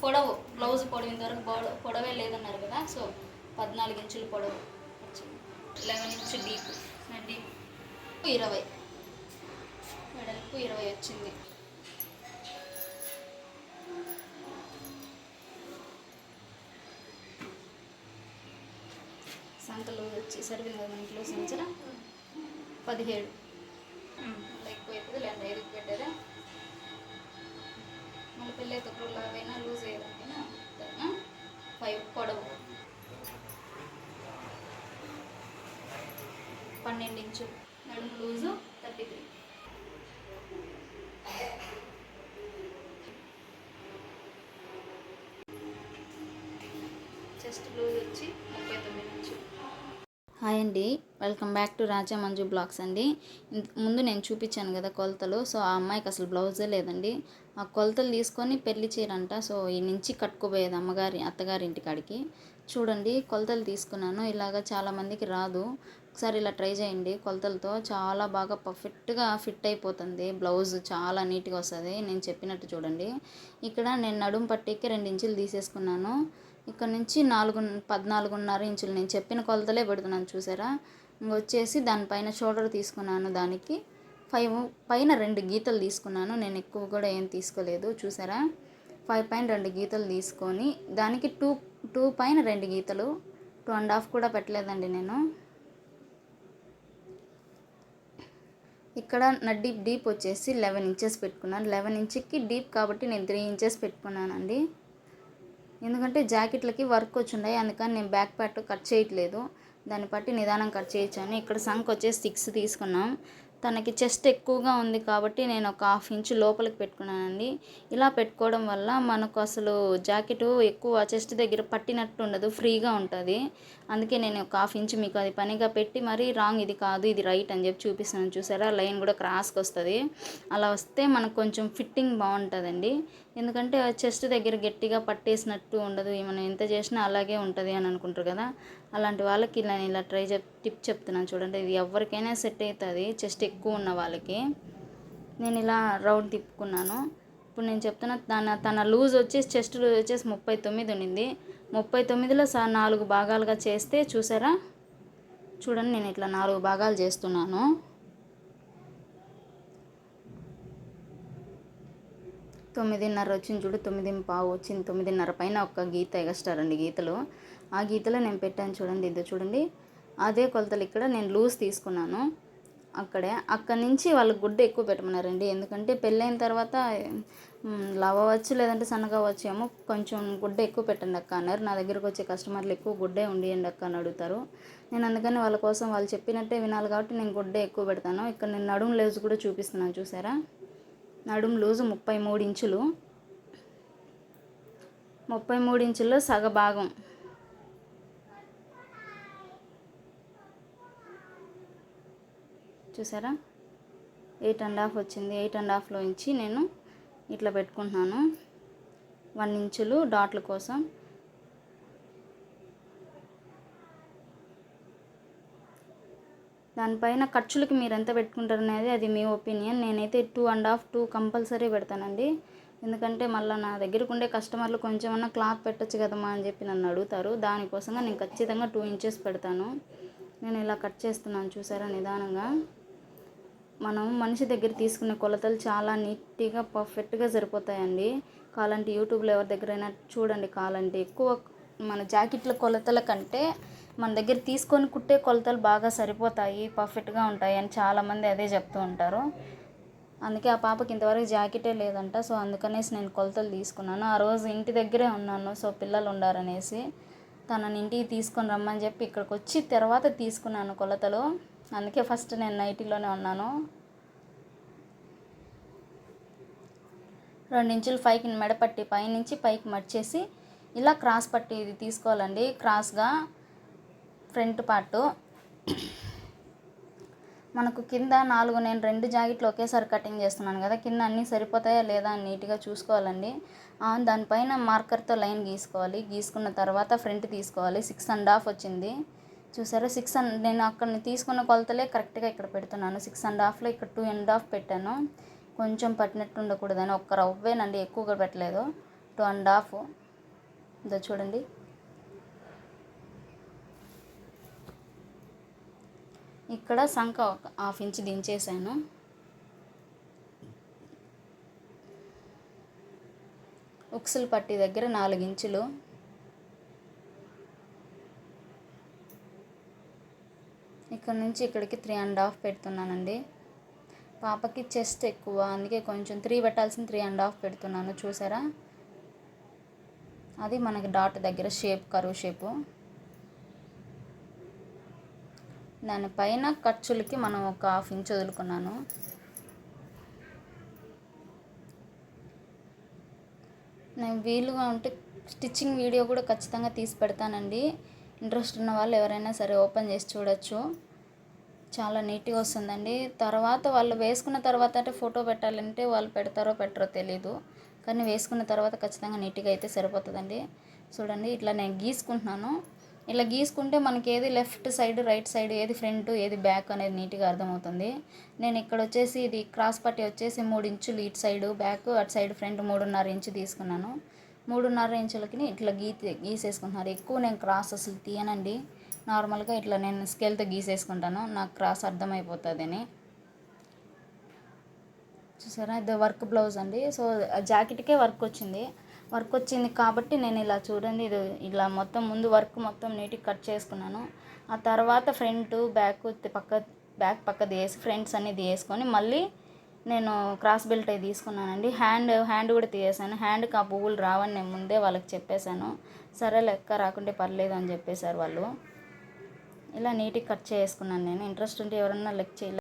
పొడవు బ్లౌజ్ పొడవు ఇంతవరకు పొడవు పొడవే లేదన్నారు కదా సో పద్నాలుగు ఇంచులు పొడవు వచ్చింది. Eleven inch deep. డీప్. ఇరవై. వెడల్పు ఇరవై వచ్చింది. సంతలు వచ్చి సరిపోయింది కదా మన ఇంట్లో సంవత్సరం పదిహేడు ఎక్కువ అవుతుంది లేదంటే ఐదుకి పెట్టేదా? పెళ్ళే పెళ్ళి లాగైనా లూజ్ అయ్యేదానికైనా ఫైవ్ పొడవు పన్నెండు ఇంచు. నడుము loose thirty three chest loose వచ్చి ముప్పై తొమ్మిది ఇంచు. హాయ్ అండి. Welcome back to Raja Manju blogs అండి. ముందు నేను చూపించాను కదా కొలతలు సో ఆ అమ్మాయికి అసలు బ్లౌజే లేదండి. ఆ కొలతలు తీసుకొని పెళ్ళి చీరంట సో ఈ నుంచి కట్టుకోబోయేది అమ్మగారి అత్తగారి ఇంటికాడికి చూడండి కొలతలు తీసుకున్నాను. ఇలాగ చాలామందికి రాదు. ఒకసారి ఇలా ట్రై చేయండి కొలతలతో. చాలా బాగా పర్ఫెక్ట్గా ఫిట్ అయిపోతుంది. బ్లౌజ్ చాలా నీట్గా వస్తుంది. నేను చెప్పినట్టు చూడండి. ఇక్కడ నేను నడుము పట్టీకి రెండు ఇంచులు తీసేసుకున్నాను. ఇక్కడ నుంచి నాలుగు పద్నాలుగున్నర ఇంచులు. నేను చెప్పిన కొలతలే పెడుతున్నాను చూసారా? ఇంక వచ్చేసి దానిపైన షోల్డర్ తీసుకున్నాను దానికి. ఫైవ్ పైన రెండు గీతలు తీసుకున్నాను. నేను ఎక్కువ కూడా ఏం తీసుకోలేదు చూసారా? ఫైవ్ పైన రెండు గీతలు తీసుకొని దానికి టూ టూ పైన రెండు గీతలు. టూ అండ్ హాఫ్ కూడా పెట్టలేదండి నేను. ఇక్కడ నా డీప్ డీప్ వచ్చేసి లెవెన్ ఇంచెస్ పెట్టుకున్నాను. లెవెన్ ఇంచ్కి డీప్ కాబట్టి నేను త్రీ ఇంచెస్ పెట్టుకున్నానండి. ఎందుకంటే జాకెట్లకి వర్క్ వచ్చి ఉన్నాయి అందుకని నేను బ్యాక్ పార్ట్ కట్ చేయట్లేదు. దాన్ని బట్టి నిదానం కట్ చేయొచ్చాను ఇక్కడ సంక్ వచ్చేసి సిక్స్ తీసుకున్నాం. తనకి చెస్ట్ ఎక్కువగా ఉంది కాబట్టి నేను ఒక హాఫ్ ఇంచ్ లోపలికి పెట్టుకున్నానండి. ఇలా పెట్టుకోవడం వల్ల మనకు అసలు జాకెట్ ఎక్కువ చెస్ట్ దగ్గర పట్టినట్టు ఉండదు ఫ్రీగా ఉంటుంది. అందుకే నేను ఒక హాఫ్ ఇంచ్ మీకు అది పనిగా పెట్టి మరీ రాంగ్ ఇది కాదు ఇది రైట్ అని చెప్పి చూపిస్తున్నాను. చూసారా? లైన్ కూడా క్రాస్కి వస్తుంది. అలా వస్తే మనకు కొంచెం ఫిట్టింగ్ బాగుంటుందండి. ఎందుకంటే చెస్ట్ దగ్గర గట్టిగా పట్టేసినట్టు ఉండదు. మనం ఎంత చేసినా అలాగే ఉంటుంది అని అనుకుంటారు కదా. అలాంటి వాళ్ళకి ఇలా నేను ఇలా ట్రై చెప్ టిప్ చెప్తున్నాను చూడండి. ఇది ఎవరికైనా సెట్ అవుతుంది చెస్ట్ ఎక్కువ ఉన్న వాళ్ళకి. నేను ఇలా రౌండ్ తిప్పుకున్నాను. ఇప్పుడు నేను చెప్తున్న తన తన లూజ్ వచ్చేసి చెస్ట్ లూజ్ వచ్చేసి ముప్పై తొమ్మిది ఉండింది. ముప్పై తొమ్మిదిలో సా నాలుగు భాగాలుగా చేస్తే చూసారా? చూడండి నేను ఇట్లా నాలుగు భాగాలు చేస్తున్నాను. తొమ్మిదిన్నర వచ్చింది చూడు తొమ్మిది పావు వచ్చింది తొమ్మిదిన్నర పైన ఒక గీత ఎగస్ట్రా అండి గీతలు. ఆ గీతలో నేను పెట్టాను చూడండి ఇది చూడండి. అదే కొలతలు ఇక్కడ నేను లూజ్ తీసుకున్నాను. అక్కడే అక్కడి నుంచి వాళ్ళు గుడ్డ ఎక్కువ పెట్టమన్నారండి. ఎందుకంటే పెళ్ళైన తర్వాత మ్, లవ్ అవ్వచ్చు లేదంటే సన్నగా అవ్వచ్చు ఏమో కొంచెం గుడ్డ ఎక్కువ పెట్టండి అక్క అన్నారు. నా దగ్గరకు వచ్చే కస్టమర్లు ఎక్కువ గుడ్డే ఉండియండి అక్క అని అడుగుతారు. నేను అందుకని వాళ్ళ కోసం వాళ్ళు చెప్పినట్టే వినాలి కాబట్టి నేను గుడ్డే ఎక్కువ పెడతాను. ఇక్కడ నేను నడుము లేజ్ కూడా చూపిస్తున్నాను చూసారా? నడుం లూజు ముప్పై మూడు ఇంచులు. ముప్పై మూడు ఇంచుల్లో సగ భాగం. చూసారా? ఎయిట్ అండ్ హాఫ్ వచ్చింది. ఎయిట్ అండ్ హాఫ్లో నుంచి నేను ఇట్లా పెట్టుకుంటున్నాను. వన్ ఇంచులు డాట్ల కోసం. దానిపైన ఖర్చులకి మీరు ఎంత పెట్టుకుంటారు అనేది అది మీ ఒపీనియన్. నేనైతే two and half two compulsory పెడతానండి. ఎందుకంటే మళ్ళీ నా దగ్గరకు ఉండే కస్టమర్లు కొంచెం అన్న క్లాత్ పెట్టచ్చు కదమ్మా అని చెప్పి నన్ను అడుగుతారు. దానికోసంగా నేను ఖచ్చితంగా టూ ఇంచెస్ పెడతాను. నేను ఇలా కట్ చేస్తున్నాను చూసారా నిదానంగా. మనం మనిషి దగ్గర తీసుకునే కొలతలు చాలా నీట్గా పర్ఫెక్ట్గా సరిపోతాయండి. కాలంటే యూట్యూబ్లో ఎవరి దగ్గరైనా చూడండి కాలంటే ఎక్కువ మన జాకెట్ల కొలతల కంటే మన దగ్గర తీసుకొని కుట్టే కొలతలు బాగా సరిపోతాయి పర్ఫెక్ట్గా ఉంటాయి అని చాలామంది అదే చెప్తూ ఉంటారు. అందుకే ఆ పాపకి ఇంతవరకు జాకెటే లేదంట సో అందుకనేసి నేను కొలతలు తీసుకున్నాను. ఆ రోజు ఇంటి దగ్గరే ఉన్నాను సో పిల్లలు ఉండారనేసి తనని ఇంటికి తీసుకొని రమ్మని చెప్పి ఇక్కడికి వచ్చి తర్వాత తీసుకున్నాను కొలతలు. అందుకే ఫస్ట్ నేను నైటీలోనే ఉన్నాను. రెండు ఇంచులు పైకి మెడపట్టి పైనుంచి పైకి మడిచేసి ఇలా క్రాస్ పట్టి ఇది తీసుకోవాలండి. క్రాస్గా ఫ్రంట్ పార్టు. మనకు కింద నాలుగు నేను రెండు జాకెట్లు ఒకేసారి కటింగ్ చేస్తున్నాను కదా కింద అన్నీ సరిపోతాయా లేదా అని నీట్గా చూసుకోవాలండి. దానిపైన మార్కర్తో లైన్ గీసుకోవాలి. గీసుకున్న తర్వాత ఫ్రంట్ తీసుకోవాలి. సిక్స్ అండ్ హాఫ్ వచ్చింది. చూసారా? సిక్స్ అండ్ నేను అక్కడ తీసుకున్న కొలతలే కరెక్ట్గా ఇక్కడ పెడుతున్నాను. సిక్స్ అండ్ హాఫ్లో ఇక్కడ టూ అండ్ హాఫ్ పెట్టాను. కొంచెం పట్టినట్టు ఉండకూడదని ఒక్క రవ్వేనండి ఎక్కువగా పెట్టలేదు. Two and half. ఇదో చూడండి. ఇక్కడ సంఖ ఒక హాఫ్ ఇంచ్ దించేసాను. ఉక్సులు పట్టి దగ్గర నాలుగు ఇంచులు. ఇక్కడ నుంచి ఇక్కడికి త్రీ అండ్ హాఫ్ పెడుతున్నానండి. పాపకి చెస్ట్ ఎక్కువ అందుకే కొంచెం త్రీ పెట్టాల్సిన త్రీ అండ్ హాఫ్ పెడుతున్నాను చూసారా? అది మనకి డాట్ దగ్గర షేప్ కరువు షేపు. దానిపైన ఖర్చులకి మనం ఒక హాఫ్ ఇంచ్ వదులుకున్నాను. నేను వీలుగా ఉంటే స్టిచ్చింగ్ వీడియో కూడా ఖచ్చితంగా తీసి పెడతానండి. ఇంట్రెస్ట్ ఉన్న వాళ్ళు ఎవరైనా సరే ఓపెన్ చేసి చూడొచ్చు. చాలా నీట్గా వస్తుందండి. తర్వాత వాళ్ళు వేసుకున్న తర్వాత అంటే ఫోటో పెట్టాలంటే వాళ్ళు పెడతారో పెట్టరో తెలీదు. కానీ వేసుకున్న తర్వాత ఖచ్చితంగా నీట్గా అయితే సరిపోతుందండి. చూడండి ఇట్లా నేను గీసుకుంటున్నాను. ఇలా గీసుకుంటే మనకి ఏది లెఫ్ట్ సైడ్ రైట్ సైడ్ ఏది ఫ్రంట్ ఏది బ్యాక్ అనేది నీట్గా అర్థమవుతుంది. నేను ఇక్కడ వచ్చేసి ఇది క్రాస్ పట్టి వచ్చేసి మూడు ఇంచులు ఇటు సైడ్ బ్యాక్ అటు సైడ్ ఫ్రంట్ మూడున్నర ఇంచు తీసుకున్నాను. మూడున్నర ఇంచులకి ఇట్లా గీ గీసేసుకుంటున్నారు. ఎక్కువ నేను క్రాస్ అసలు తీయనండి. నార్మల్గా ఇట్లా నేను స్కేల్తో గీసేసుకుంటాను. నాకు క్రాస్ అర్థమైపోతుందని. చూసారా? ఇది వర్క్ బ్లౌజ్ అండి. సో జాకెట్కే వర్క్ వచ్చింది. వర్క్ వచ్చింది కాబట్టి నేను ఇలా చూడండి ఇది ఇలా మొత్తం ముందు వర్క్ మొత్తం నీట్గా కట్ చేసుకున్నాను. ఆ తర్వాత ఫ్రంట్ బ్యాక్ పక్క బ్యాక్ పక్కది వేసి ఫ్రంట్స్ అనేది వేసుకొని మళ్ళీ నేను క్రాస్ బెల్ట్ అవి తీసుకున్నానండి. హ్యాండ్ హ్యాండ్ కూడా తీసేసాను. హ్యాండ్కి ఆ పువ్వులు రావని నేను ముందే వాళ్ళకి చెప్పేశాను. సరే లెక్క రాకుంటే పర్లేదు అని చెప్పేశారు వాళ్ళు. ఇలా నీట్గా కట్ చేసుకున్నాను నేను. ఇంట్రెస్ట్ ఉంటే ఎవరన్నా లెక్ చేయలేదు